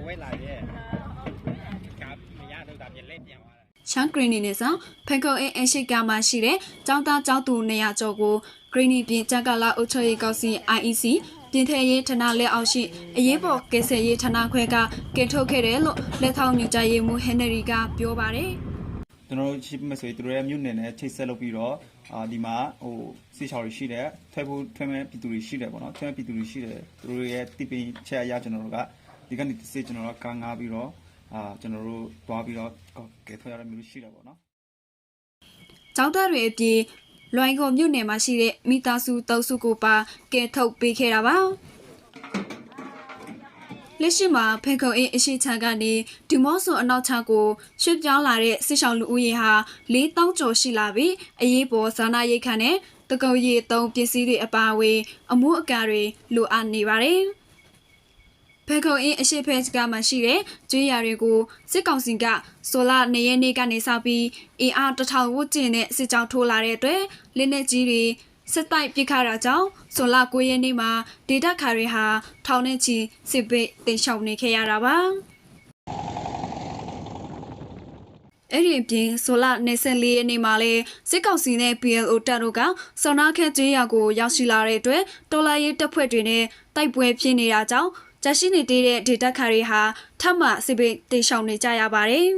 အဝဲလာရဲ့ကမရတော့တာပြလက်ပြန်သွားတာရှမ်းဂရီနီနဲ့ဆောင်ဖန်ခုံအင်းအရှိကမှာရှိတဲ့ကျောင်းသားကျောင်းသူ200ကျော်ကိုဂရီနီပြည်ကြက်ကလာအုပ်ချုပ်ရေးကောင်စီ IEC ပြင်ထည့်ရေးဌာနလက်အောက်ရှိအရေးပေါ်ကယ်ဆယ်ရေးဌာနခွဲကကယ်ထုတ်ခဲ့တယ်လို့လက်ထောက်ညွှန်ကြားရေးမှူးဟန်နရီကပြောပါတယ်ကျွန်တော်တို့ရှိမဆိုရင်သူတို့ရဲ့မြို့နယ်နဲ့ချိတ်ဆက်လုပ်ပြီးတော့အာဒီမှာဟိုစီချော်တွေရှိတယ်ထွက်ဖို့ထွက်မဲ့ပြည်သူတွေရှိတယ်ပေါ့နော်ထွက်မဲ့ပြည်သူတွေရှိတယ်သူတို့ရဲ့တိပင်းချက်အရကျွန်တော်တို့က ဒီကနေ့တစ်စစ်ကျွန်တော်တို့ကကာငားပြီးတော့အာကျွန်တော်တို့တွားပြီးတော့ကဲထွက်ရတဲ့မျိုးရှိတယ်ပေါ့နော်။ကျောင်းသားတွေအပြင်လွိုင်းကောမြို့နယ်မှာရှိတဲ့မိသားစုတောက်စုကိုပါကယ်ထုတ်ပေးခဲ့တာပါ။လက်ရှိမှာဖေခုံအင်းအရှိချန်ကနေဒီမော့ဆိုအနောက်ချကိုရွှေ့ပြောင်းလာတဲ့စစ်ဆောင်လူဦးရေဟာ4000ကျော်ရှိလာပြီးအရေးပေါ်ဇာနာရိတ်ခန့်နဲ့တကုံရီအုံပစ္စည်းတွေအပါအဝင်အမှုအကာတွေလိုအပ်နေပါတယ်။ ဖေခုံအင်းအရှိဖက်ကမှရှိတဲ့ကျွေးရတွေကိုစစ်ကောင်စီကဆိုလာနေရက်နေ့ကနေစပြီးအင်အားတထောင်ဝန်းကျင်နဲ့စစ်ကြောင်းထိုးလာတဲ့အတွက်လက်နက်ကြီးတွေစစ်တိုက်ပစ်ခါတာကြောင့်ဆိုလာ9ရက်နေ့မှာဒေတာခါတွေဟာထောင်နဲ့ချီစစ်ပိတ်တင်ရှောင်နေခဲ့ရတာပါအဲ့ဒီအပြင်ဆိုလာ24ရက်နေ့မှာလဲစစ်ကောင်စီနဲ့ PLO တပ်တို့ကစောနာခက်ကျေးရွာကိုရောက်ရှိလာတဲ့အတွက်တော်လာရေးတပ်ဖွဲ့တွေနဲ့တိုက်ပွဲဖြစ်နေတာကြောင့် ကြရှိနေသေးတဲ့ဒေတာခါတွေဟာထပ်မစစ်ပေးတင်ဆောင်နေကြရပါတယ်